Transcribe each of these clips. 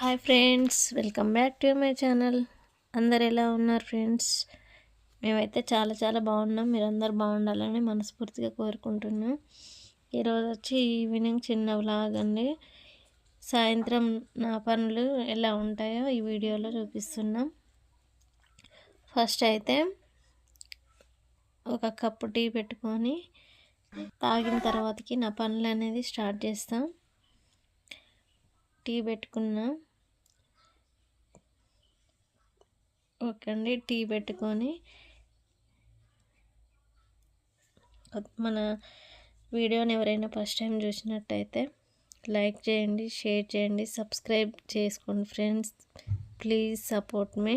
Hi friends welcome back to my channel. అందరు ఎలా ఉన్నారు ఫ్రెండ్స్? మేమైతే చాలా చాలా బాగున్నాం. మీరు అందరు బాగుండాలని మనస్ఫూర్తిగా కోరుకుంటున్నాం. ఈరోజు వచ్చి ఈవినింగ్ చిన్న వ్లాగ్ అండి. సాయంత్రం నా పనులు ఎలా ఉంటాయో ఈ వీడియోలో చూపిస్తున్నాం. ఫస్ట్ అయితే ఒక కప్పు టీ పెట్టుకొని తాగిన తర్వాతకి నా పనులు అనేది స్టార్ట్ చేస్తాం. టీ పెట్టుకున్నా. ఓకే అండి. టీ పెట్టుకొని మన వీడియోని ఎవరైనా ఫస్ట్ టైం చూసినట్టయితే లైక్ చేయండి షేర్ చేయండి సబ్స్క్రైబ్ చేసుకోండి ఫ్రెండ్స్. Please support me.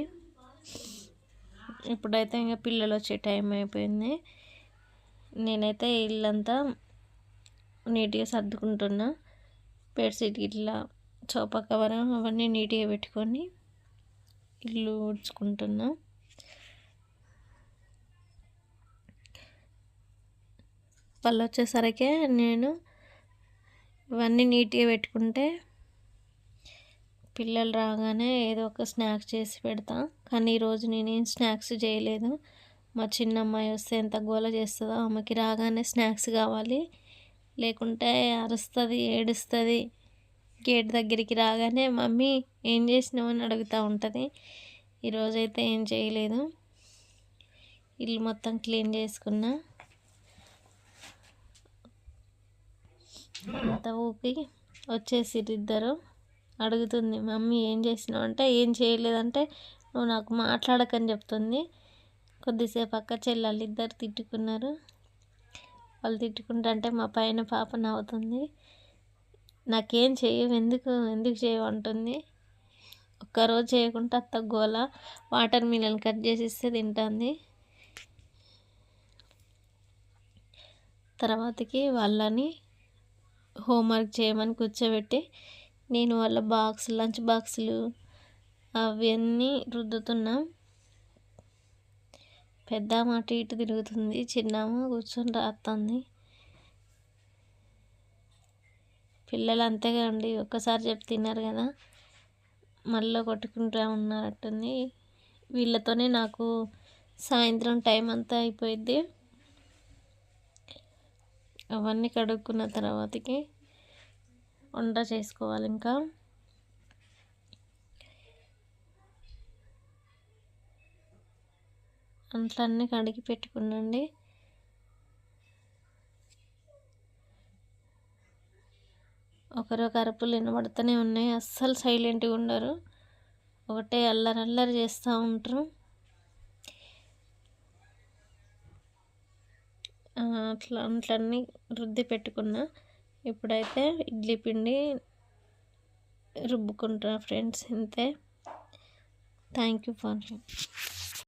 ఇప్పుడైతే ఇంకా పిల్లలు వచ్చే టైం అయిపోయింది. నేనైతే ఇల్లంతా నీట్గా సర్దుకుంటున్నా. బెడ్షీట్ ఇట్లా సోఫా కవర్ అవన్నీ నీట్గా పెట్టుకొని ఇల్లు ఊడ్చుకుంటున్నా. వాళ్ళు వచ్చేసరికి నేను ఇవన్నీ నీట్గా పెట్టుకుంటే పిల్లలు రాగానే ఏదో ఒక స్నాక్స్ చేసి పెడతా. కానీ ఈరోజు నేనేం స్నాక్స్ చేయలేదు. మా చిన్న అమ్మాయి వస్తే ఎంత గోల చేస్తుందో ఆమెకి రాగానే స్నాక్స్ కావాలి. లేకుంటే అరుస్తుంది ఏడుస్తుంది. గేట్ దగ్గరికి రాగానే మమ్మీ ఏం చేసినావు? అని అడుగుతూ ఉంటుంది. ఈరోజైతే ఏం చేయలేదు. ఇల్లు మొత్తం క్లీన్ చేసుకున్నా. అంత ఊపి వచ్చేసి ఇద్దరు. అడుగుతుంది మమ్మీ ఏం చేసినావు? అంటే ఏం చేయలేదంటే నువ్వు నాకు మాట్లాడకని చెప్తుంది. కొద్దిసేపు అక్క చెల్లెళ్ళు ఇద్దరు తిట్టుకున్నారు. వాళ్ళు తిట్టుకుంటుంటే మా పైన పాప నవ్వుతుంది. నాకేం చేయవు ఎందుకు? ఎందుకు చేయవు అంటుంది. ఒక్కరోజు చేయకుండా అత్త గోల వాటర్ మిలన్ కట్ చేసి ఇస్తే తింటుంది. తర్వాతకి వాళ్ళని హోంవర్క్ చేయమని కూర్చోబెట్టి నేను వాళ్ళ బాక్స్ లంచ్ బాక్సులు అవన్నీ రుద్దుతున్నాం. పెద్ద మాట ఇటు తిరుగుతుంది. చిన్నమ్మ కూర్చొని రాస్తుంది పిల్లలు అంతేగా అండి ఒక్కసారి చెప్పి తిన్నారు కదా. మళ్ళీ కొట్టుకుంటూ ఉన్నారట్టుంది వీళ్ళతోనే నాకు సాయంత్రం టైం అంతా అయిపోయింది అవన్నీ కడుక్కున్న తర్వాతకి వంట చేసుకోవాలి ఇంకా. అంట్లన్నీ కడిగి పెట్టుకున్నాండి. ఒకరొక అరుపులు వినబడుతూనే ఉన్నాయి. అస్సలు సైలెంట్గా ఉండరు. ఒకటే అల్లరి అల్లరి చేస్తూ ఉంటారు. అట్లా అట్లన్నీ రుద్ది పెట్టుకున్నా. ఇప్పుడైతే ఇడ్లీ పిండి రుబ్బుకుంటా ఫ్రెండ్స్. ఇంతే. Thank you for